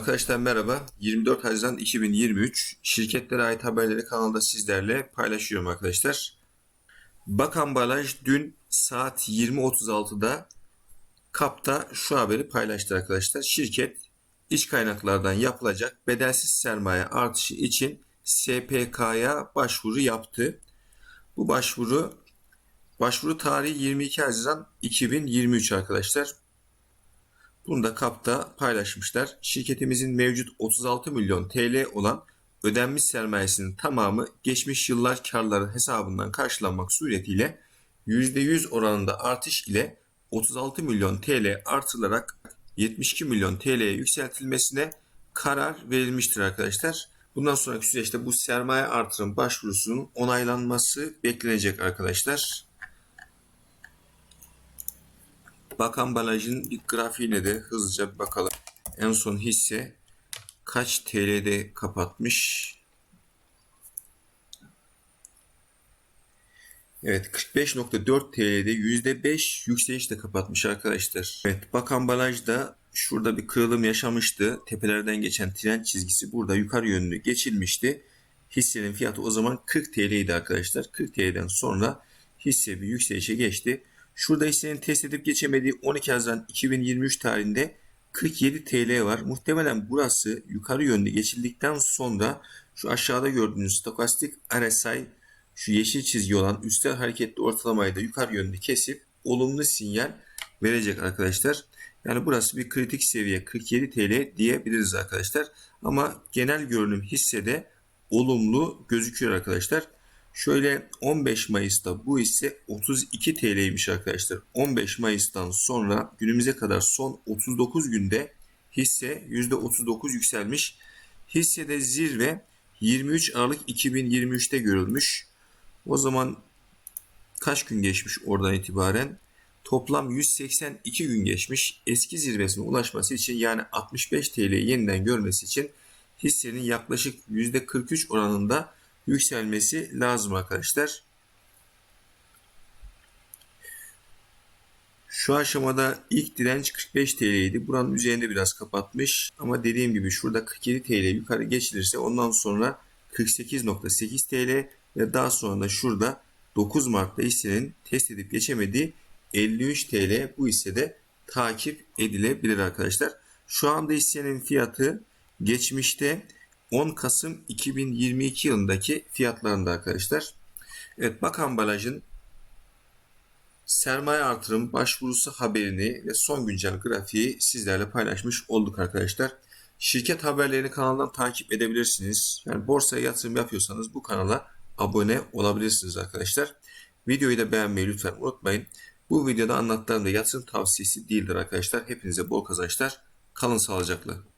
Arkadaşlar merhaba. 24 Haziran 2023 şirketlere ait haberleri kanalda sizlerle paylaşıyorum arkadaşlar. Bakan Balaj dün saat 20.36'da KAP'ta şu haberi paylaştı arkadaşlar. Şirket iç kaynaklardan yapılacak bedelsiz sermaye artışı için SPK'ya başvuru yaptı. Bu başvuru başvuru tarihi 22 Haziran 2023 arkadaşlar. Bunu da KAP'ta paylaşmışlar. Şirketimizin mevcut 36 milyon TL olan ödenmiş sermayesinin tamamı geçmiş yıllar karları hesabından karşılanmak suretiyle %100 oranında artış ile 36 milyon TL artılarak 72 milyon TL'ye yükseltilmesine karar verilmiştir arkadaşlar. Bundan sonraki süreçte bu sermaye artırım başvurusunun onaylanması beklenecek arkadaşlar. Bakan Balaj'ın bir grafiğine de hızlıca bir bakalım. En son hisse kaç TL'de kapatmış? Evet 45.4 TL'de %5 yükselişle kapatmış arkadaşlar. Evet Bakan Balaj da şurada bir kırılım yaşamıştı. Tepelerden geçen tren çizgisi burada yukarı yönlü geçilmişti. Hissenin fiyatı o zaman 40 TL idi arkadaşlar. 40 TL'den sonra hisse bir yükselişe geçti. Şurada hissenin test edip geçemediği 12 Haziran 2023 tarihinde 47 TL var. Muhtemelen burası yukarı yönlü geçildikten sonra şu aşağıda gördüğünüz stokastik RSI şu yeşil çizgi olan üstel hareketli ortalamayı da yukarı yönlü kesip olumlu sinyal verecek arkadaşlar. Yani burası bir kritik seviye 47 TL diyebiliriz arkadaşlar. Ama genel görünüm hissede olumlu gözüküyor arkadaşlar. Şöyle 15 Mayıs'ta bu hisse 32 TL'ymiş arkadaşlar. 15 Mayıs'tan sonra günümüze kadar son 39 günde hisse %39 yükselmiş. Hissede zirve 23 Aralık 2023'te görülmüş. O zaman kaç gün geçmiş oradan itibaren? Toplam 182 gün geçmiş. Eski zirvesine ulaşması için yani 65 TL'yi yeniden görmesi için hissenin yaklaşık %43 oranında yükselmesi lazım arkadaşlar. Şu aşamada ilk direnç 45 TL idi. Buranın üzerinde biraz kapatmış. Ama dediğim gibi şurada 47 TL yukarı geçilirse ondan sonra 48.8 TL ve daha sonra da şurada 9 Mart'ta hissenin test edip geçemediği 53 TL bu hissede takip edilebilir arkadaşlar. Şu anda hissenin fiyatı geçmişte 10 Kasım 2022 yılındaki fiyatlarında arkadaşlar. Evet Bakan Balaj'ın sermaye artırım başvurusu haberini ve son güncel grafiği sizlerle paylaşmış olduk arkadaşlar. Şirket haberlerini kanaldan takip edebilirsiniz. Yani borsaya yatırım yapıyorsanız bu kanala abone olabilirsiniz arkadaşlar. Videoyu da beğenmeyi lütfen unutmayın. Bu videoda anlattığım da yatırım tavsiyesi değildir arkadaşlar. Hepinize bol kazançlar. Kalın sağlıcakla.